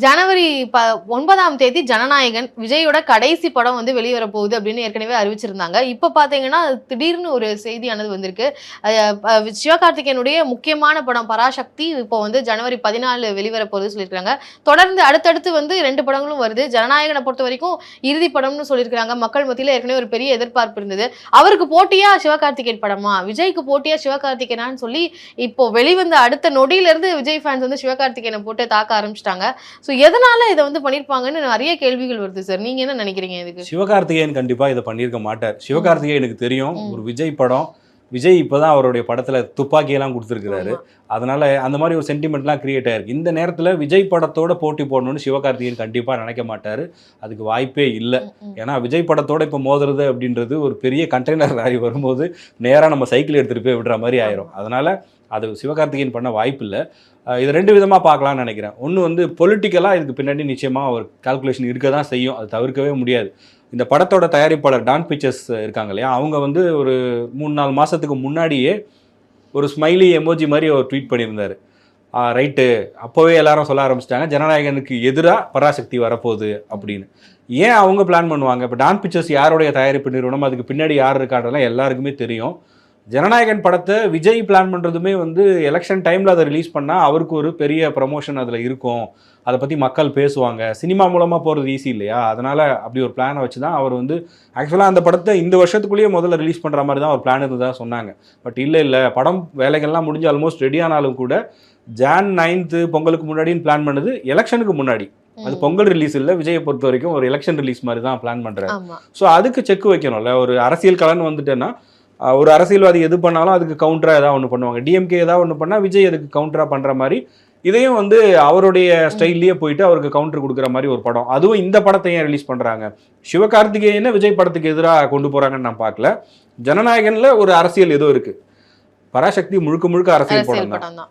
ஜனவரி ப ஒன்பதாம் தேதி ஜனநாயகன் விஜயோட கடைசி படம் வந்து வெளிவர போகுது அப்படின்னு ஏற்கனவே அறிவிச்சிருந்தாங்க. இப்போ பார்த்தீங்கன்னா திடீர்னு ஒரு செய்தியானது வந்திருக்கு. சிவகார்த்திகேயனுடைய முக்கியமான படம் பராசக்தி இப்போ வந்து ஜனவரி பதினாலு வெளிவர போகுது சொல்லியிருக்காங்க தொடர்ந்து அடுத்தடுத்து வந்து ரெண்டு படங்களும் வருது. ஜனநாயகனை பொறுத்த வரைக்கும் இறுதி படம்னு சொல்லியிருக்கிறாங்க. மக்கள் மத்தியில் ஏற்கனவே ஒரு பெரிய எதிர்பார்ப்பு இருந்தது. அவருக்கு போட்டியா சிவகார்த்திகேயன் படமா? விஜய்க்கு போட்டியா சிவகார்த்திகேயனான்னு சொல்லி இப்போ வெளிவந்த அடுத்த நொடியிலேருந்து விஜய் ஃபேன்ஸ் வந்து சிவகார்த்திகேயனை போட்டு தாக்க ஆரம்பிச்சிட்டாங்க. ஸோ எதனால இதை வந்து பண்ணியிருப்பாங்கன்னு நிறைய கேள்விகள் வருது சார் நீங்க என்ன நினைக்கிறீங்க இதுக்கு? சிவகார்த்திகேயன் கண்டிப்பா இதை பண்ணியிருக்க மாட்டார். சிவகார்த்திகேயனுக்கு தெரியும். ஒரு விஜய் படம். விஜய் இப்பதான் அவருடைய படத்துல துப்பாக்கியெல்லாம் கொடுத்துருக்கிறாரு. அதனால அந்த மாதிரி ஒரு சென்டிமெண்ட்லாம் கிரியேட் ஆயிருக்கு. இந்த நேரத்துல விஜய் படத்தோட போட்டி போடணும்னு சிவகார்த்திகேயன் கண்டிப்பா நினைக்க மாட்டாரு. அதுக்கு வாய்ப்பே இல்லை. ஏன்னா விஜய் படத்தோட இப்போ மோதுறது அப்படின்றது ஒரு பெரிய கண்டெய்னர் லாரி வரும்போது நேராக நம்ம சைக்கிள் எடுத்துகிட்டு போய் விடுற மாதிரி ஆயிரும். அதனால அது சிவகார்த்திகேயன் பண்ண வாய்ப்பு இல்லை இது ரெண்டு விதமாக பார்க்கலாம்னு நினைக்கிறேன். ஒன்று வந்து பொலிட்டிக்கலாக இதுக்கு பின்னாடி நிச்சயமாக ஒரு கால்குலேஷன் இருக்க தான் செய்யும். அது தவிர்க்கவே முடியாது. இந்த படத்தோட தயாரிப்பாளர் டான் பிக்சர்ஸ் இருக்காங்க இல்லையா? அவங்க வந்து ஒரு மூணு நாலு மாதத்துக்கு முன்னாடியே ஒரு ஸ்மைலி எமோஜி மாதிரி ஒரு ட்வீட் பண்ணியிருந்தார். ரைட்டு அப்போவே எல்லாரும் சொல்ல ஆரம்பிச்சிட்டாங்க. ஜனநாயகனுக்கு எதிராக பராசக்தி வரப்போகுது அப்படின்னு. ஏன் அவங்க பிளான் பண்ணுவாங்க? இப்போ டான் பிக்சர்ஸ் யாருடைய தயாரிப்பு நிறுவனம்? அதுக்கு பின்னாடி யார் இருக்கான்றதெல்லாம் எல்லாருக்குமே தெரியும். ஜனநாயகன் படத்தை விஜய் பிளான் பண்ணுறதுமே வந்து எலெக்ஷன் டைமில் அதை ரிலீஸ் பண்ணால் அவருக்கு ஒரு பெரிய ப்ரமோஷன் அதில் இருக்கும். அதை பற்றி மக்கள் பேசுவாங்க. சினிமா மூலமாக போகிறது ஈஸி இல்லையா? அதனால் அப்படி ஒரு பிளானை வச்சு தான் அவர் வந்து ஆக்சுவலாக அந்த படத்தை இந்த வருஷத்துக்குள்ளேயே முதல்ல ரிலீஸ் பண்ணுற மாதிரி தான் ஒரு பிளான் இருந்ததாக சொன்னாங்க. பட் இல்லை இல்லை. படம் வேலைகள்லாம் முடிஞ்சு ஆல்மோஸ்ட் ரெடி ஆனாலும் கூட ஜான் நைன்த்து பொங்கலுக்கு முன்னாடின்னு பிளான் பண்ணது எலெக்ஷனுக்கு முன்னாடி. அது பொங்கல் ரிலீஸ் இல்லை. விஜயை பொறுத்த வரைக்கும் ஒரு எலெக்ஷன் ரிலீஸ் மாதிரி தான் பிளான் பண்ணுறாரு ஸோ அதுக்கு செக் வைக்கணும்ல. ஒரு அரசியல் கலன் வந்துட்டேன்னா ஒரு அரசியல்வாதி எது பண்ணாலும் அதுக்கு கவுண்டராக ஏதாவது ஒன்று பண்ணுவாங்க. டிஎம்கே ஏதாவது ஒன்று பண்ணால் விஜய் அதுக்கு கவுண்டராக பண்ணுற மாதிரி. இதையும் வந்து அவருடைய ஸ்டைல்லையே போயிட்டு அவருக்கு கவுண்டர் கொடுக்குற மாதிரி ஒரு படம். அதுவும் இந்த படத்தை ஏன் ரிலீஸ் பண்ணுறாங்க சிவகார்த்திகேயனை விஜய் படத்துக்கு எதிராக கொண்டு போகிறாங்கன்னு நான் பார்க்கல. ஜனநாயகனில் ஒரு அரசியல் ஏதோ இருக்குது பராசக்தி முழுக்க முழுக்க அரசியல் படம் தான்.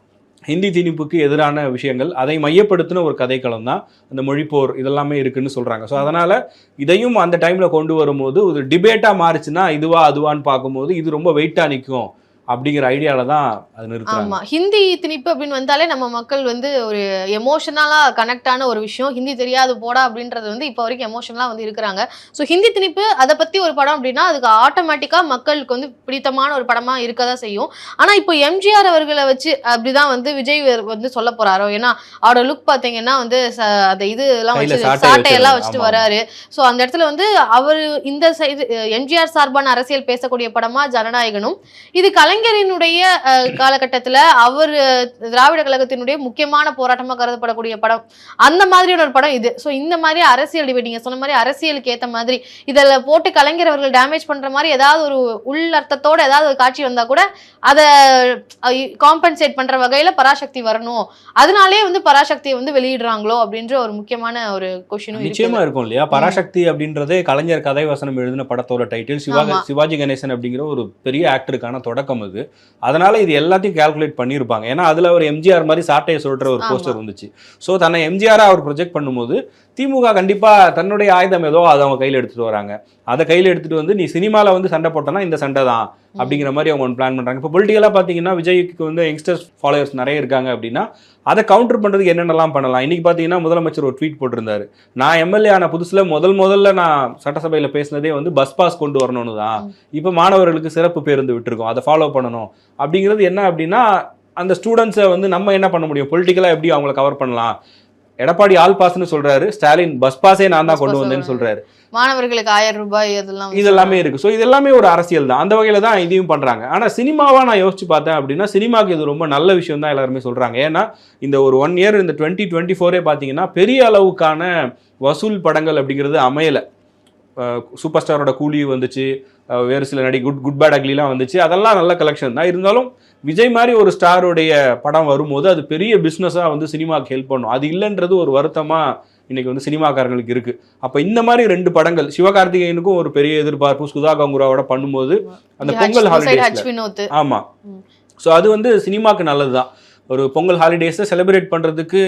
ஹிந்தி திணிப்புக்கு எதிரான விஷயங்கள் அதை மையப்படுத்தின ஒரு கதைக்களம் தான் அந்த மொழிப்போர் இதெல்லாமே இருக்குன்னு சொல்கிறாங்க ஸோ அதனால் இதையும் அந்த டைமில் கொண்டு வரும்போது ஒரு டிபேட்டாக மாறுச்சுன்னா இதுவா அதுவான்னு பார்க்கும்போது இது ரொம்ப வெயிட்டாக நிற்கும் அப்படிங்கிற ஐடியால தான் அது நிறுத்துறாங்க. ஆமா. ஹிந்தி திணிப்பு அப்படின்னு வந்தாலே நம்ம மக்கள் வந்து ஒரு எமோஷனலா கனெக்ட் ஆன ஒரு விஷயம். ஹிந்தி தெரியாது போடா அப்படின்றது வந்து இப்போ வரைக்கும் எமோஷனலா வந்து இருக்கிறாங்க. ஸோ ஹிந்தி திணிப்பு அதை பத்தி ஒரு படம் அப்படின்னா அதுக்கு ஆட்டோமேட்டிக்கா மக்களுக்கு வந்து பிடித்தமான ஒரு படமா இருக்கதா செய்யும். ஆனா இப்போ எம்ஜிஆர் அவர்களை வச்சு அப்படிதான் வந்து விஜய் வந்து சொல்ல போறாரோ? ஏன்னா அவரோட லுக் பாத்தீங்கன்னா வந்து அந்த இது எல்லாம் வச்சு சாட்டை சாட்டையெல்லாம். வச்சுட்டு வராரு. ஸோ அந்த இடத்துல வந்து அவர் இந்த எம்ஜிஆர் சார்பான அரசியல் பேசக்கூடிய படமா ஜனநாயகனும். இது கலைஞரினுடைய காலகட்டத்துல அவர் திராவிட கழகத்தினுடைய முக்கியமான போராட்டமா கருதப்படக்கூடிய படம் அந்த மாதிரியான ஒரு படம் இது. ஸோ இந்த மாதிரி அரசியல் டிபேட் நீங்க சொன்ன மாதிரி அரசியலுக்கு ஏத்த மாதிரி இதில் போட்டு கலைஞர் அவர்கள் டேமேஜ் பண்ற மாதிரி ஏதாவது ஒரு உள்ளர்த்தத்தோட ஏதாவது ஒரு காட்சி வந்தா கூட அதை காம்பன்சேட் பண்ற வகையில பராசக்தி வரணும். அதனாலே வந்து பராசக்தியை வந்து வெளியிடுறாங்களோ அப்படின்ற ஒரு முக்கியமான ஒரு கொஸ்டினும் நிச்சயமா இருக்கும் இல்லையா? பராசக்தி அப்படின்றதே கலைஞர் கதை வசனம் எழுதின படத்தோட டைட்டில். சிவாஜி கணேசன் அப்படிங்கிற ஒரு பெரிய ஆக்டருக்கான தொடக்கம் அது அதனால இது எல்லாத்தையும் கால்குலேட் பண்ணியிருப்பாங்க ஏன்னா அதுல ஒரு எம்ஜிஆர் மாதிரி சாட்டையை சொல்ற ஒரு. போஸ்டர் வந்துச்சு ஸோ தன்னை எம்ஜிஆரா அவர் ப்ரொஜெக்ட் பண்ணும்போது திமுக கண்டிப்பா தன்னுடைய ஆயுதம் ஏதோ அதை அவங்க கையில் எடுத்துட்டு வராங்க. அதை கையில் எடுத்துட்டு வந்து நீ சினிமால வந்து சண்டை போட்டனா இந்த சண்டை தான் அப்படிங்கிற மாதிரி அவங்க ஒன்று பிளான் பண்றாங்க. இப்போ பொலிட்டிக்கலாக பார்த்தீங்கன்னா விஜய்க்கு வந்து யங்ஸ்டர்ஸ் ஃபாலோவர்ஸ் நிறைய இருக்காங்க அப்படின்னா அதை கவுண்டர் பண்றதுக்கு என்னென்னலாம் பண்ணலாம்? இன்னைக்கு பார்த்தீங்கன்னா முதலமைச்சர் ஒரு ட்வீட் போட்டிருந்தாரு. நான் எம்எல்ஏ ஆன புதுசுல முதல் முதல்ல நான் சட்டசபையில பேசினதே வந்து பஸ் பாஸ் கொண்டு வரணும்னு தான். இப்போ மாணவர்களுக்கு சிறப்பு பேருந்து விட்டுருக்கோம். அதை ஃபாலோ பண்ணணும். அப்படிங்கிறது என்ன அப்படின்னா அந்த ஸ்டூடெண்ட்ஸை வந்து நம்ம என்ன பண்ண முடியும்? பொலிட்டிக்கலாக எப்படி அவங்கள கவர் பண்ணலாம்? எடப்பாடி ஆல் பாஸ்னு சொல்றாரு. ஸ்டாலின் பஸ் பாஸே நான் தான் கொண்டு வந்தேன்னு சொல்றாரு. மாணவர்களுக்கு ஆயிரம் ரூபாய் அதெல்லாம் இது எல்லாமே இருக்கு. ஸோ இது எல்லாமே ஒரு அரசியல் தான். அந்த வகையில தான் இதையும் பண்றாங்க. ஆனா சினிமாவா நான் யோசிச்சு பார்த்தேன் அப்படின்னா சினிமாக்கு இது ரொம்ப நல்ல விஷயம் தான் எல்லாருமே சொல்றாங்க. ஏன்னா இந்த ஒரு ஒன் இயர் இந்த டுவெண்ட்டி டுவெண்ட்டி ஃபோரே பார்த்தீங்கன்னா பெரிய அளவுக்கான வசூல் படங்கள் அப்படிங்கிறது அமையல. சூப்பர் ஸ்டாரோட கூலி வந்துச்சு. வேறு சில நடி குட் குட் பேட் அக்லிலாம் வந்துச்சு. அதெல்லாம் நல்ல கலெக்ஷன் தான். இருந்தாலும் விஜய் மாதிரி ஒரு ஸ்டாருடைய படம் வரும்போது அது பெரிய பிஸ்னஸாக வந்து சினிமாவுக்கு ஹெல்ப் பண்ணும். அது இல்லைன்றது ஒரு வருத்தமாக இன்னைக்கு வந்து சினிமாக்காரங்களுக்கு இருக்கு. அப்போ இந்த மாதிரி ரெண்டு படங்கள் சிவகார்த்திகேயனுக்கும் ஒரு பெரிய எதிர்பார்ப்பு சுதா கங்குராவோட பண்ணும்போது அந்த பொங்கல் ஹச் ஹாலிடேஸ்ல வினோத். ஆமா. ம். ஸோ அது வந்து சினிமாக்கு நல்லது தான் ஒரு பொங்கல் ஹாலிடேஸை செலிப்ரேட் பண்ணுறதுக்கு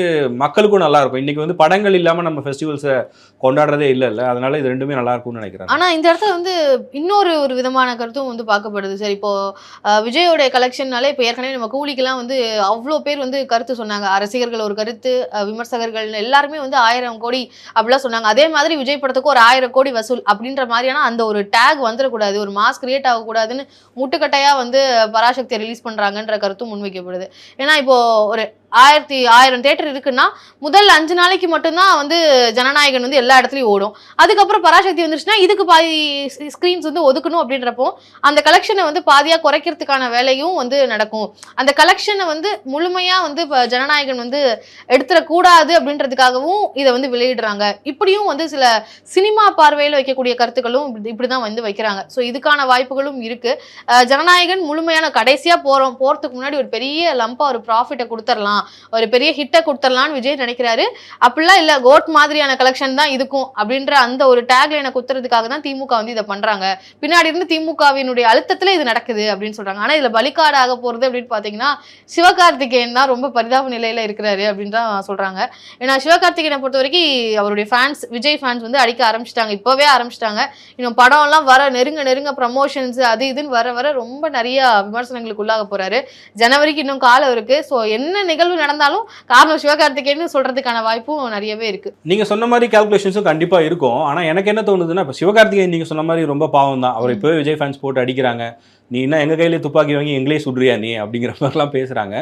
மக்களுக்கும் நல்லாயிருக்கும் இன்றைக்கி வந்து படங்கள் இல்லாமல் நம்ம ஃபெஸ்டிவல்ஸை கொண்டாடுறதே இல்லை இல்லை. அதனால் இது ரெண்டுமே நல்லா இருக்கும்னு நினைக்கிறேன். ஆனால் இந்த இடத்துல வந்து இன்னொரு ஒரு விதமான கருத்தும் வந்து பார்க்கப்படுது. சார் இப்போது விஜயோடைய கலெக்ஷன்னாலே இப்போ ஏற்கனவே நம்ம கூலிக்கெல்லாம் வந்து அவ்வளோ பேர் வந்து கருத்து சொன்னாங்க. ரசிகர்கள் ஒரு கருத்து விமர்சகர்கள் எல்லாருமே வந்து ஆயிரம் கோடி அப்படிலாம் சொன்னாங்க. அதே மாதிரி விஜய் படத்துக்கு ஒரு ஆயிரம் கோடி வசூல் அப்படின்ற மாதிரியான அந்த ஒரு டேக் வந்துடக்கூடாது ஒரு மாஸ் கிரியேட் ஆகக்கூடாதுன்னு முட்டுக்கட்டையாக வந்து பராசக்தியை ரிலீஸ் பண்ணுறாங்கன்ற கருத்தும் முன்வைக்கப்படுது. ஏன்னா இப்போ ஒரு ஆயிரத்தி ஆயிரம் தேட்டர் இருக்குன்னா முதல் அஞ்சு நாளைக்கு மட்டும்தான் வந்து ஜனநாயகன் வந்து எல்லா இடத்துலயும் ஓடும். அதுக்கப்புறம் பராசக்தி வந்துருச்சுன்னா இதுக்கு பாதி ஸ்க்ரீன்ஸ் வந்து ஒதுக்கணும் அப்படின்றப்போ அந்த கலெக்ஷனை வந்து பாதியா குறைக்கிறதுக்கான வேலையும் வந்து நடக்கும். அந்த கலெக்ஷனை வந்து முழுமையா வந்து இப்போ ஜனநாயகன் வந்து எடுத்துடக்கூடாது அப்படின்றதுக்காகவும் இதை வந்து வெளியிடுறாங்க. இப்படியும் வந்து சில சினிமா பார்வையில் வைக்கக்கூடிய கருத்துக்களும் இப்படி- இப்படிதான் வந்து வைக்கிறாங்க. ஸோ இதுக்கான வாய்ப்புகளும் இருக்கு. ஜனநாயகன் முழுமையான கடைசியா போறோம் போறதுக்கு முன்னாடி ஒரு பெரிய லம்பா ஒரு ப்ராஃபிட்டை கொடுத்துடலாம் ஒரு பெரிய ஹிட்டை கொடுத்துடலாம்னு விஜய் நினைக்கிறாரு. அப்படிலாம் இல்ல கோட் மாதிரியான கலெக்ஷன் தான் இருக்கும் அப்படின்ற அந்த ஒரு டேக்ல டேக்லைனை குத்துறதுக்காக தான் திமுக வந்து இதை பண்றாங்க. பின்னாடி இருந்து திமுகவினுடைய அழுத்தத்துல இது நடக்குது அப்படின்னு சொல்றாங்க. ஆனா இதுல பலிக்காடு ஆக போறது அப்படின்னு பாத்தீங்கன்னா சிவகார்த்திகேயன் தான் ரொம்ப பரிதாப நிலையில இருக்கிறாரு அப்படின்னு தான் சொல்றாங்க. ஏன்னா சிவகார்த்திகேயனை பொறுத்த வரைக்கும் அவருடைய ஃபேன்ஸ் விஜய் ஃபேன்ஸ் வந்து அடிக்க ஆரம்பிச்சிட்டாங்க. இப்போவே ஆரம்பிச்சிட்டாங்க. இன்னும் படம்லாம் வர நெருங்க நெருங்க ப்ரமோஷன்ஸ் அது இதுன்னு வர வர ரொம்ப நிறைய விமர்சனங்களுக்கு உள்ளாக போறாரு. ஜனவரிக்கு இன்னும் காலம் இருக்கு. ஸோ என்ன நிகழ்வு நடந்தாலும் காரணம் சிவகார்த்திகேயன் சொல்றதுக்கான வாய்ப்பும் நிறையவே இருக்கு. நீங்கள் சொன்ன மாதிரி கால்குலேஷன்ஸும் கண்டிப்பாக இருக்கும். ஆனால் எனக்கு என்ன தோணுதுன்னா இப்போ சிவகார்த்திகேயன் நீங்கள் சொன்ன மாதிரி ரொம்ப பாவம் தான் அவர் இப்போவே விஜய் ஃபேன்ஸ் போட்டு அடிக்கிறாங்க. நீ என்ன எங்கள் கையிலே துப்பாக்கி வாங்கி எங்களே சுடுறியா நீ? அப்படிங்கிற மாதிரிலாம் பேசுகிறாங்க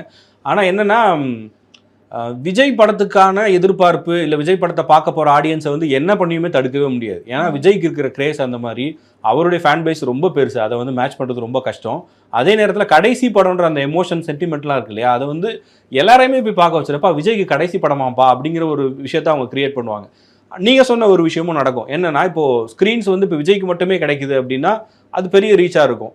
ஆனால் என்னென்னா விஜய் படத்துக்கான எதிர்பார்ப்பு இல்லை விஜய் படத்தை பார்க்க போகிற ஆடியன்ஸை வந்து என்ன பண்ணியுமே தடுக்கவே முடியாது. ஏன்னா விஜய்க்கு இருக்கிற கிரேஸ் அந்த மாதிரி அவருடைய ஃபேன் பேஸ் ரொம்ப பெருசு. அதை வந்து மேட்ச் பண்ணுறது ரொம்ப கஷ்டம். அதே நேரத்தில் கடைசி படம்ன்ற அந்த எமோஷன் சென்டிமெண்ட்லாம் இருக்கு இல்லையா? அதை வந்து எல்லாரையுமே போய் பார்க்க வச்சிருப்பா விஜய்க்கு கடைசி படமாப்பா அப்படிங்கிற ஒரு விஷயத்த அவங்க கிரியேட் பண்ணுவாங்க. நீங்கள் சொன்ன ஒரு விஷயமும் நடக்கும். என்னன்னா இப்போ ஸ்க்ரீன்ஸ் வந்து இப்போ விஜய்க்கு மட்டுமே கிடைக்குது அப்படின்னா அது பெரிய ரீச்சாக இருக்கும்.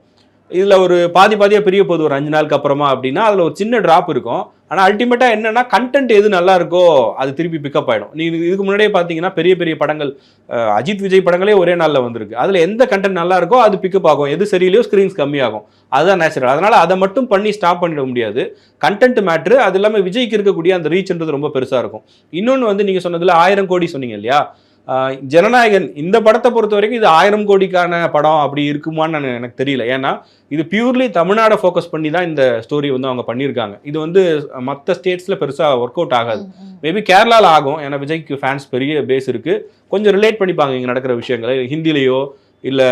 இதில் ஒரு பாதி பாதியாக பிரிய போகுது ஒரு அஞ்சு நாளுக்கு அப்புறமா அப்படின்னா அதில் ஒரு சின்ன ட்ராப் இருக்கும். ஆனால் அல்டிமேட்டாக என்னென்னா கண்டென்ட் எது நல்லா இருக்கோ அது திருப்பி பிக்கப் ஆகிடும் நீங்கள் இதுக்கு முன்னாடியே பார்த்தீங்கன்னா பெரிய பெரிய படங்கள் அஜித் விஜய் படங்களே ஒரே நாளில் வந்திருக்கு. அதில் எந்த கண்டென்ட் நல்லா இருக்கோ அது பிக்கப் ஆகும். எது சரியில்லையோ ஸ்க்ரீன்ஸ் கம்மியாகும். அதுதான் நேச்சுரல் அதனால் அதை மட்டும் பண்ணி ஸ்டாப் பண்ணிட முடியாது. கண்டென்ட் மேட்ரு அது இல்லாமல் விஜய்க்கு இருக்கக்கூடிய அந்த ரீச்ன்றது ரொம்ப பெருசாக இருக்கும். இன்னொன்று வந்து நீங்கள் சொன்னதில் ஆயிரம் கோடி சொன்னீங்க இல்லையா? ஜனநாயகன் இந்த படத்தை பொறுத்த வரைக்கும் இது ஆயிரம் கோடிக்கான படம் அப்படி இருக்குமான்னு நான் எனக்கு தெரியல. ஏன்னா இது பியூர்லி தமிழ்நாடை ஃபோக்கஸ் பண்ணி தான் இந்த ஸ்டோரி வந்து அவங்க பண்ணியிருக்காங்க. இது வந்து மற்ற ஸ்டேட்ஸில் பெருசாக ஒர்க் அவுட் ஆகாது. மேபி கேரளாவில் ஆகும். ஏன்னா விஜய்க்கு ஃபேன்ஸ் பெரிய பேஸ் இருக்குது கொஞ்சம் ரிலேட் பண்ணிப்பாங்க இங்கே நடக்கிற விஷயங்களை. ஹிந்திலேயோ இல்லை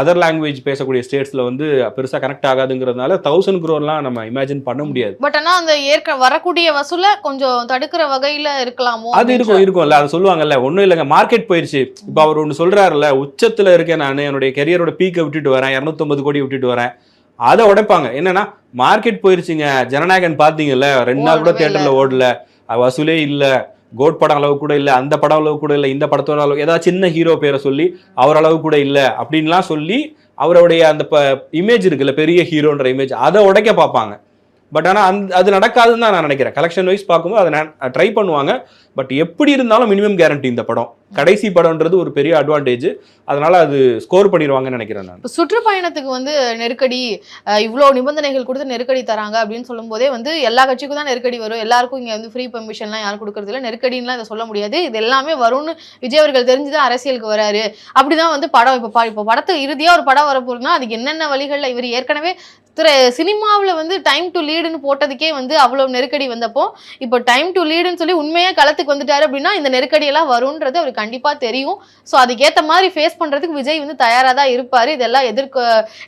அதர் லாங்குவேஜ் பேசக்கூடிய ஸ்டேட்ஸில் வந்து பெருசாக கனெக்ட் ஆகாதுங்கிறதுனால தௌசண்ட் க்ரோர்லாம் நம்ம இமேஜின் பண்ண முடியாது. பட் ஆனா அந்த ஏற்க வரக்கூடிய வசூல கொஞ்சம் தடுக்கிற வகையில இருக்கலாமோ அது இருக்கும் இருக்கும்ல. அது சொல்லுவாங்கல்ல ஒன்றும் இல்லைங்க மார்க்கெட் போயிருச்சு. இப்போ அவர் ஒன்று சொல்றாருல்ல உச்சத்தில் இருக்கேன் நான் என்னுடைய கெரியரோட பீக்கை விட்டுட்டு வரேன் இரநூத்தொம்பது கோடி விட்டுட்டு வரேன். அதை உடைப்பாங்க. என்னன்னா மார்க்கெட் போயிருச்சுங்க ஜனநாயகன் பார்த்தீங்கல்ல ரெண்டு நாள் கூட. தியேட்டரில் ஓடல வசூலே இல்லை. கோட் படம் அளவு கூட இல்லை அந்த படம் அளவு கூட இல்லை இந்த படத்தோட அளவு ஏதாவது சின்ன ஹீரோ பேரை சொல்லி அவர் அளவு கூட இல்லை அப்படின்லாம் சொல்லி அவருடைய அந்த இமேஜ் இருக்குல்ல பெரிய ஹீரோன்ற இமேஜ் அதை உடைக்க பார்ப்பாங்க. பட் ஆனால் அந்த அது நடக்காதுன்னு தான் நான் நினைக்கிறேன். கலெக்ஷன் வைஸ் பார்க்கும்போது அதை ட்ரை பண்ணுவாங்க. பட் எப்படி இருந்தாலும் மினிமம் கேரண்டி இந்த படம். கடைசி படம்ன்றது ஒரு பெரிய அட்வான்டேஜ் அதனால அது ஸ்கோர் பண்ணிடுவாங்கன்னு நினைக்கிறேன் நான். சுற்றுப்பயணத்துக்கு வந்து நெருக்கடி இவ்வளோ நிபந்தனைகள் கொடுத்து நெருக்கடி தராங்க அப்படின்னு சொல்லும்போதே வந்து எல்லா கட்சிக்கும் தான் நெருக்கடி வரும். எல்லாருக்கும் இங்கே வந்து ஃப்ரீ பெர்மிஷன்லாம் யாரும் கொடுக்கறது இல்ல. நெருக்கடின்லாம் இதை சொல்ல முடியாது. இது எல்லாமே வரும்னு விஜய் அவர்கள் தெரிஞ்சுதான் அரசியலுக்கு வராரு. அப்படிதான் வந்து படம் இப்போ இப்போ படத்து இறுதியாக ஒரு படம் வரப்போகுதுன்னா அதுக்கு என்னென்ன வழிகளில் இவர் ஏற்கனவே திரை சினிமாவில் வந்து டைம் டு லீடுன்னு போட்டதுக்கே வந்து அவ்வளோ நெருக்கடி வந்தப்போ இப்போ டைம் டு லீடுன்னு சொல்லி உண்மையாக களத்துக்கு வந்துட்டாரு அப்படின்னா இந்த நெருக்கடியெல்லாம் வரும்ன்றது அவர் கண்டிப்பாக தெரியும். ஸோ அதுக்கேற்ற மாதிரி ஃபேஸ் பண்ணுறதுக்கு விஜய் வந்து தயாராக தான் இருப்பார். இதெல்லாம் எதிர்க்க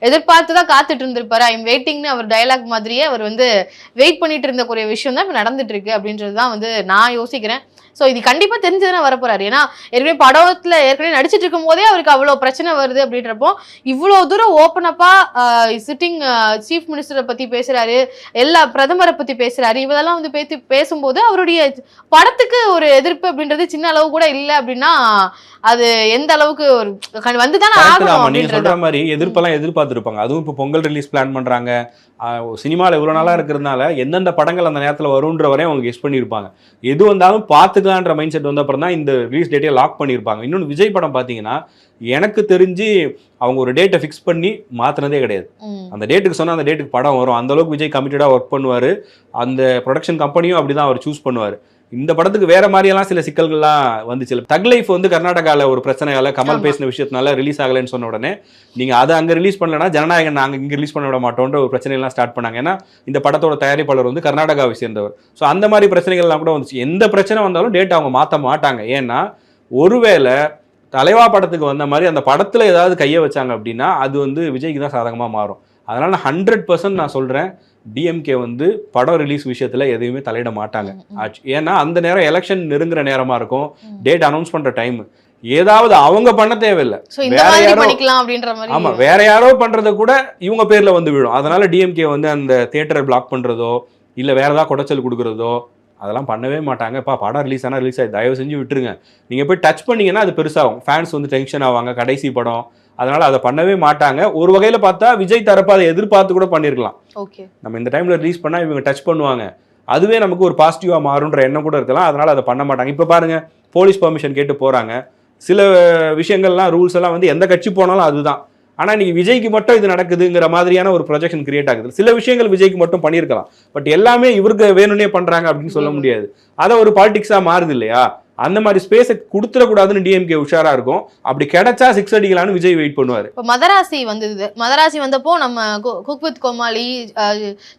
எதிர்பார்த்து தான் காத்துட்டு இருந்திருப்பாரு. ஐம் வெயிட்டிங்னு அவர் டயலாக் மாதிரியே அவர் வந்து வெயிட் பண்ணிட்டு இருந்த விஷயம் தான் இப்போ நடந்துட்டு இருக்கு அப்படின்றது தான் வந்து நான் யோசிக்கிறேன். ஸோ இது கண்டிப்பாக தெரிஞ்சுதானே வரப்போறாரு. ஏன்னா ஏற்கனவே படத்தில் ஏற்கனவே நடிச்சிட்டு இருக்கும் போதே அவருக்கு அவ்வளோ பிரச்சனை வருது அப்படின்றப்போ இவ்வளோ தூரம் ஓப்பன் அப்பா சிட்டிங் சீஃப் மினிஸ்டரை பற்றி பேசுறாரு எல்லா பிரதமரை பற்றி பேசுறாரு இவதெல்லாம் வந்து பேசி பேசும்போது அவருடைய படத்துக்கு ஒரு எதிர்ப்பு அப்படின்றது சின்ன அளவு கூட இல்லை அப்படின்னா அது எந்த அளவுக்கு ஒரு வந்து தானே ஆகணும். நீங்க சொல்ற மாதிரி எதிர்ப்பெல்லாம் எதிர்பார்த்துருப்பாங்க. அதுவும் இப்போ பொங்கல் ரிலீஸ் பிளான் பண்றாங்க. சினிமாவில் இவ்வளோ நாளாக இருக்கிறதுனால எந்தெந்த படங்கள் அந்த நேரத்தில் வருன்ற வரையும் அவங்க கெஸ் பண்ணியிருப்பாங்க. எது வந்தாலும் பார்த்துக்கலான்ற மைண்ட் செட் வந்த அப்புறம் தான் இந்த ரிலீஸ் டேட்டே லாக் பண்ணியிருப்பாங்க. இன்னொன்று விஜய் படம் பார்த்தீங்கன்னா எனக்கு தெரிஞ்சு அவங்க ஒரு டேட்டை ஃபிக்ஸ் பண்ணி மாற்றினதே கிடையாது. அந்த டேட்டுக்கு சொன்னால் அந்த டேட்டுக்கு படம் வரும். அந்த அளவுக்கு விஜய் கமிட்டடாக ஒர்க் பண்ணுவார். அந்த ப்ரொடக்ஷன் கம்பெனியும் அப்படி தான் அவர் சூஸ் பண்ணுவார். இந்த படத்துக்கு வேற மாதிரியெல்லாம் சில சிக்கல்கள்லாம் வந்துச்சு. தக் லைஃப் வந்து கர்நாடகாவில் ஒரு பிரச்சனையால கமல். பேசின விஷயத்தினால ரிலீஸ் ஆகலைன்னு சொன்ன உடனே நீங்கள் அதை அங்கே ரிலீஸ் பண்ணலன்னா ஜனநாயகன் நாங்கள் இங்கே ரிலீஸ் பண்ண விட மாட்டோன்ற ஒரு பிரச்சனையெல்லாம் ஸ்டார்ட் பண்ணாங்க. ஏன்னா இந்த படத்தோட தயாரிப்பாளர் வந்து கர்நாடகாவை சேர்ந்தவர். ஸோ அந்த மாதிரி பிரச்சனைகள்லாம் கூட வந்துச்சு. எந்த பிரச்சனை வந்தாலும் டேட் அவங்க மாற்ற மாட்டாங்க. ஏன்னா ஒருவேளை தலைவா படத்துக்கு வந்த மாதிரி அந்த படத்தில் ஏதாவது கையை வச்சாங்க அப்படின்னா அது வந்து விஜய்க்கு தான் சாதகமாக மாறும். அதனால நான் ஹண்ட்ரட் பர்சன்ட் நான் சொல்கிறேன் டிஎம்கே வந்து படம் ரிலீஸ் விஷயத்தில் எதையுமே தலையிட மாட்டாங்க. ஆச்சு. ஏன்னா அந்த நேரம் எலெக்ஷன் நெருங்குற நேரமாக இருக்கும். டேட் அனௌன்ஸ் பண்ணுற டைம் ஏதாவது அவங்க பண்ண தேவையில்லை. வேற யாரோ- ஆமா வேற யாரோ பண்றத கூட இவங்க பேர்ல வந்து விழும். அதனால டிஎம்கே வந்து அந்த தியேட்டரை பிளாக் பண்றதோ இல்ல வேற ஏதாவது குடைச்சல் கொடுக்கறதோ அதெல்லாம் பண்ணவே மாட்டாங்க. இப்போ படம் ரிலீஸ் ஆனால் ரிலீஸ் ஆகி தயவு செஞ்சு விட்டுருங்க. நீங்க போய் டச் பண்ணீங்கன்னா அது பெருசாகும். ஃபேன்ஸ் வந்து டென்ஷன் ஆவாங்க. கடைசி படம் அதனால அதை பண்ணவே மாட்டாங்க. ஒரு வகையில பார்த்தா விஜய் தரப்பு அதை எதிர்பார்த்து கூட பண்ணியிருக்கலாம் ஓகே. நம்ம இந்த டைம்ல ரிலீஸ் பண்ணா இவங்க டச் பண்ணுவாங்க. அதுவே நமக்கு ஒரு பாசிட்டிவா மாறுன்ற எண்ணம் கூட இருக்கலாம். அதனால அதை பண்ண மாட்டாங்க. இப்போ பாருங்க போலீஸ் பர்மிஷன் கேட்டு போறாங்க. சில விஷயங்கள்லாம் ரூல்ஸ் எல்லாம் வந்து எந்த கட்சி போனாலும் அதுதான். ஆனா இன்னைக்கு விஜய்க்கு மட்டும் இது நடக்குதுங்கிற மாதிரியான ஒரு ப்ரொஜெக்ஷன் கிரியேட் ஆகுது. சில விஷயங்கள் விஜய்க்கு மட்டும் பண்ணியிருக்கலாம். பட் எல்லாமே இவருக்கு வேணும்னே பண்றாங்க அப்படின்னு சொல்ல முடியாது. அதை ஒரு பாலிடிக்ஸா மாறுது இல்லையா? அந்த மாதிரி ஸ்பேஸை கொடுத்துடக்கூடாதுன்னு டிஎம்கே உஷாரா இருக்கும். அப்படி கிடைச்சா சிக்ஸ் அடிக்கலான்னு விஜய் வெயிட் பண்ணுவார். இப்போ மதராசி வந்தது. மதராசி வந்தப்போ நம்ம குக் வித் கோமாளி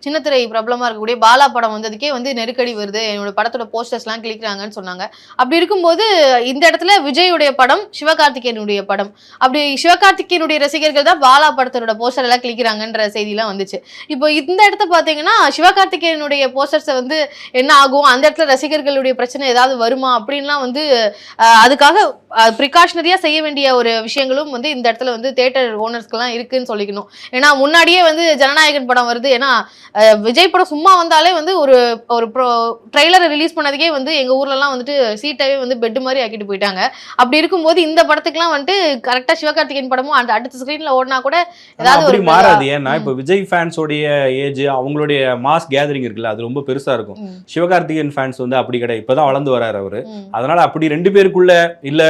சின்னத்திரை பிரபலமாக இருக்கக்கூடிய பாலா படம் வந்ததுக்கே வந்து நெருக்கடி வருது. என்னோட படத்தோட போஸ்டர்ஸ்லாம் கிளிக்கிறாங்கன்னு சொன்னாங்க. அப்படி இருக்கும்போது இந்த இடத்துல விஜயுடைய படம் சிவகார்த்திகேயனுடைய படம். அப்படி சிவகார்த்திகேயனுடைய ரசிகர்கள் தான் பாலா படத்தோட போஸ்டர் எல்லாம் கிளிக்கிறாங்கன்ற செய்திலாம் வந்துச்சு. இப்போ இந்த இடத்த பார்த்தீங்கன்னா சிவகார்த்திகேயனுடைய போஸ்டர்ஸை வந்து என்ன ஆகும்? அந்த இடத்துல ரசிகர்களுடைய பிரச்சனை ஏதாவது வருமா? அப்படின்னு அப்படின்லாம் வந்து அதுக்காக ப்ரிகாஷனரியா செய்ய வேண்டிய ஒரு விஷயங்களும் வந்து இந்த இடத்துல வந்து தேட்டர் ஓனர்ஸ்க்கெல்லாம் இருக்குன்னு சொல்லிக்கணும். ஏன்னா முன்னாடியே வந்து ஜனநாயகன் படம் வருது. ஏன்னா விஜய் படம் சும்மா வந்தாலே வந்து ஒரு ஒரு ப்ரோ ட்ரெய்லரை ரிலீஸ் பண்ணதுக்கே வந்து எங்க ஊர்லலாம் வந்துட்டு சீட்டவே வந்து பெட் மாதிரி ஆக்கிட்டு போயிட்டாங்க. அப்படி இருக்கும்போது இந்த படத்துக்குலாம் வந்துட்டு கரெக்டா சிவகார்த்திகேயன் படமும் அந்த அடுத்த ஸ்க்ரீன்ல ஓடினா கூட ஏதாவது ஒரு மாறாது. ஏன்னா. இப்போ விஜய் ஃபேன்ஸோடைய ஏஜ் அவங்களுடைய மாஸ் கேதரிங் இருக்குல்ல அது ரொம்ப பெருசா இருக்கும். சிவகார்த்திகேயன் ஃபேன்ஸ் வந்து அப்படி கிடையாது. இப்பதான் வளர்ந்து வராரு அவரு. அதனால அப்படி ரெண்டு பேருக்குள்ள இல்ல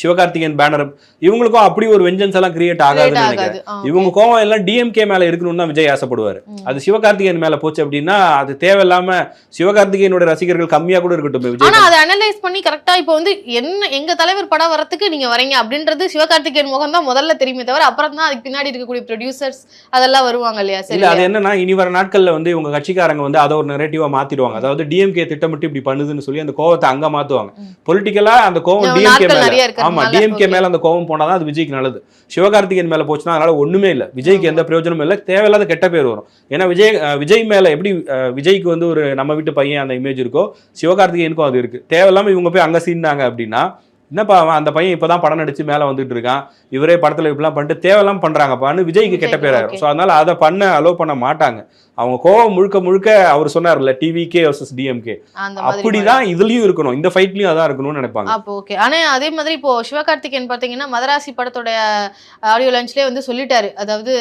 சிவகார்த்திகேயன் பேனர் இவங்களுக்கும் அப்படி ஒரு வெஞ்சன்ஸ் எல்லாம் கிரியேட் ஆகாதுன்னு நினைக்கிறேன். இவங்க கோவம் எல்லாம் டிஎம்கே மேல இருக்கணும்னு தான் விஜய் ஆசைப்படுவாரு. அது சிவகார்த்திகேயன் மேல போச்சு அப்படின்னா அது தேவையில்லாம சிவகார்த்திகேயனோட ரசிகர்கள் கம்மியா கூட இருக்கட்டும். விஜய் ஆனா அதை அனலைஸ் பண்ணி கரெக்டா இப்போ வந்து என்ன எங்க தலைவர் படம் வரத்துக்கு நீங்க வரீங்க அப்படின்றது சிவகார்த்திகேயன் முகம் தான் முதல்ல தெரியுமே தவிர அப்புறம் தான் அதுக்கு பின்னாடி இருக்கக்கூடிய ப்ரொடியூசர்ஸ் அதெல்லாம் வருவாங்க இல்லையா? சரி அது என்னன்னா இனி வர நாட்கள்ல வந்து இவங்க கட்சிக்காரங்க வந்து அதை ஒரு நெரேட்டிவா மாத்திடுவாங்க. அதாவது டிஎம்கே திட்டமிட்டு இப்படி பண்ணுதுன்னு சொல்லி அந்த கோவத்தை அங்க மாத்துவாங்க. பொலிட்டிக்கலா அந்த கோவம் டிஎம்கே ஆமா டிஎம்கே. மேல அந்த கோவம் போனாதான் அது விஜய்க்கு நல்லது. சிவகார்த்திகேயன் மேல போச்சுன்னா அதனால ஒண்ணுமே இல்ல. விஜய்க்கு எந்த பிரயோஜனமும் இல்ல. தேவையில்லாத கெட்ட பேர் வரும். ஏன்னா விஜய் விஜய் மேல எப்படி விஜய்க்கு வந்து ஒரு நம்ம வீட்டு பையன் அந்த இமேஜ் இருக்கோ சிவகார்த்திகேயனுக்கும் அது இருக்கு. தேவையில்லாம இவங்க போய் அங்க சீண்டாங்க அப்படின்னா என்னப்பா அவன் அந்த பையன் இப்பதான் படம் நடிச்சு மேல வந்துட்டு இருக்கான். இவரே படத்துல இப்படிலாம் பண்ணிட்டு தேவையில்லாம பண்றாங்கப்பான்னு விஜய்க்கு கெட்ட விஜய்க்கு, பேர் ஆயிரும். Okay. ஸோ அதனால அதை பண்ண அலோவ் பண்ண மாட்டாங்க. அவங்க கோவம் முழுக்க முழுக்க அவர் சொன்னார்ல டிவிகே வர்சஸ் டிஎம்கே அப்படிதான் இதுலயும் இருக்கணும். இந்த ஃபைட்லயும் அதான் இருக்கணும்னு நினைப்பாங்க. அப்போ ஓகே ஆனா அதே மாதிரி இப்போ சிவகார்த்திகேயன் பாத்தீங்கன்னா மதராசி படத்தோட ஆடியோ லான்ச்லயே வந்து சொல்லிட்டாரு. அதாவது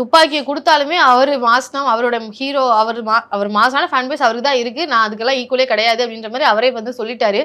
துப்பாக்கியை கொடுத்தாலுமே அவர் தான் அவரோட ஹீரோ அவர் அவர் மாசான ஃபேன் பேஸ் அவருக்கு தான் இருக்கு. நான் அதுக்கெல்லாம் ஈக்குவலே கிடையாது அப்படின்ற மாதிரி அவரே வந்து சொல்லிட்டாரு.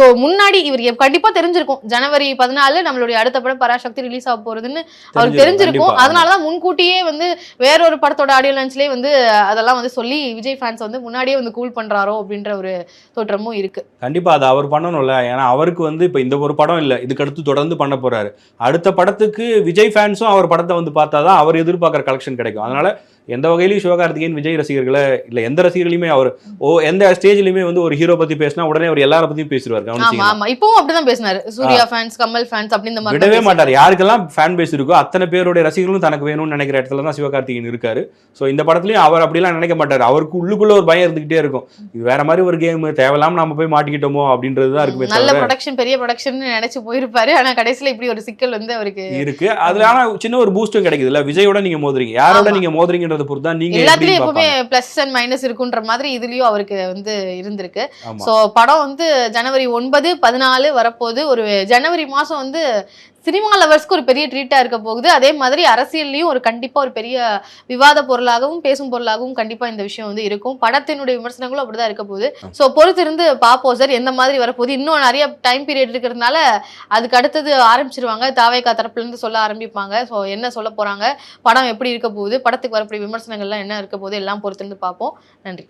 ஸோ முன்னாடி இவர் கண்டிப்பா தெரிஞ்சிருக்கும். ஜனவரி பதினாலு நம்மளுடைய அடுத்த படம் பராசக்தி ரிலீஸ் ஆக போறதுன்னு அவருக்கு தெரிஞ்சிருக்கும். அதனாலதான் முன்கூட்டியே வந்து வேறொரு படத்தோட ஆடியோ ஃபேன்ஸ்லேயே வந்து அதெல்லாம் வந்து சொல்லி விஜய் ஃபேன்ஸ் வந்து முன்னாடியே வந்து கூல் பண்றாரோ அப்படின்ற ஒரு தோற்றமும் இருக்குது கண்டிப்பாக அது அவர் பண்ணணும்ல. ஏன்னா அவருக்கு வந்து இப்போ இந்த ஒரு படம் இல்லை. இதுக்கடுத்து தொடர்ந்து பண்ண போறாரு. அடுத்த படத்துக்கு விஜய் ஃபேன்ஸும் அவர் படத்தை வந்து பார்த்தா தான் அவர் எதிர்பார்க்குற கலெக்ஷன் கிடைக்கும். அதனால் எந்த வகையிலையும் சிவகார்த்திகேயன் விஜய் ரசிகர்களை இல்ல எந்த ரசிகர்களையுமே அவர் ஓ எந்த ஸ்டேஜ்லயுமே வந்து ஒரு ஹீரோ பத்தி பேசினா உடனே அவர் எல்லார பத்தியும் பேசிடுவார் ஆமா இப்பவும் அப்படிதான் பேசினாரு. சூர்யா ஃபேன்ஸ் கமல் ஃபேன்ஸ் அப்படி இந்த மாதிரி விடவே மாட்டார். யாருக்கெல்லாம் ஃபேன் பேஸ் இருக்கோ அத்தனை பேருடைய ரசிகர்களும் தனக்கு வேணும்னு நினைக்கிற இடத்துல தான் சிவகார்த்திகேயன் இருக்காரு. ஸோ இந்த படத்துலயும் அவர் அப்படிலாம் நினைக்க மாட்டார். அவருக்கு உள்ளுக்குள்ள ஒரு பயம் இருந்துகிட்டே இருக்கும். இது வேற மாதிரி ஒரு கேம் தேவையில்லாம நம்ம போய் மாட்டிக்கிட்டோமோ அப்படின்றது தான் இருக்குமே நல்ல ப்ரொடக்ஷன் பெரிய ப்ரொடக்ஷன் நினைச்சு போயிருப்பாரு. ஆனா கடைசியில இப்படி ஒரு சிக்கல் வந்து அவருக்கு இருக்கு. அதுல ஆனா சின்ன ஒரு பூஸ்டும் கிடைக்குது இல்ல விஜயோட நீங்க மோதுறீங்க. யாரோட. நீங்க மோதுறீங்கன்றத பொறுத்து தான் நீங்க எல்லாத்துலயும் எப்பவுமே. பிளஸ் அண்ட் மைனஸ் இருக்குன்ற மாதிரி இதுலயும் அவருக்கு வந்து இருந்திருக்கு. சோ படம் வந்து ஜனவரி ஒன்பது பதினாலு வரப்போகுது. ஒரு ஜனவரி மாசம் வந்து சினிமா லவர்ஸ்க்கு ஒரு பெரிய ட்ரீட்டா இருக்க போகுது. அதே மாதிரி அரசியல்லையும் ஒரு கண்டிப்பா ஒரு பெரிய விவாத பொருளாகவும் பேசும் பொருளாகவும் கண்டிப்பா இந்த விஷயம் வந்து இருக்கும். படத்தினுடைய விமர்சனங்களும் அப்படிதான் இருக்க போகுது. ஸோ பொறுத்திருந்து பார்ப்போம் சார் எந்த மாதிரி வரப்போகுது. இன்னும் நிறைய டைம் பீரியட் இருக்கிறதுனால அதுக்கு அடுத்தது ஆரம்பிச்சிருவாங்க. தாவேக்கா தரப்புல இருந்து சொல்ல ஆரம்பிப்பாங்க. ஸோ என்ன சொல்ல போறாங்க? படம் எப்படி இருக்க போகுது? படத்துக்கு வரக்கூடிய விமர்சனங்கள்லாம் என்ன இருக்க போகுது? எல்லாம் பொறுத்திருந்து பார்ப்போம். நன்றி.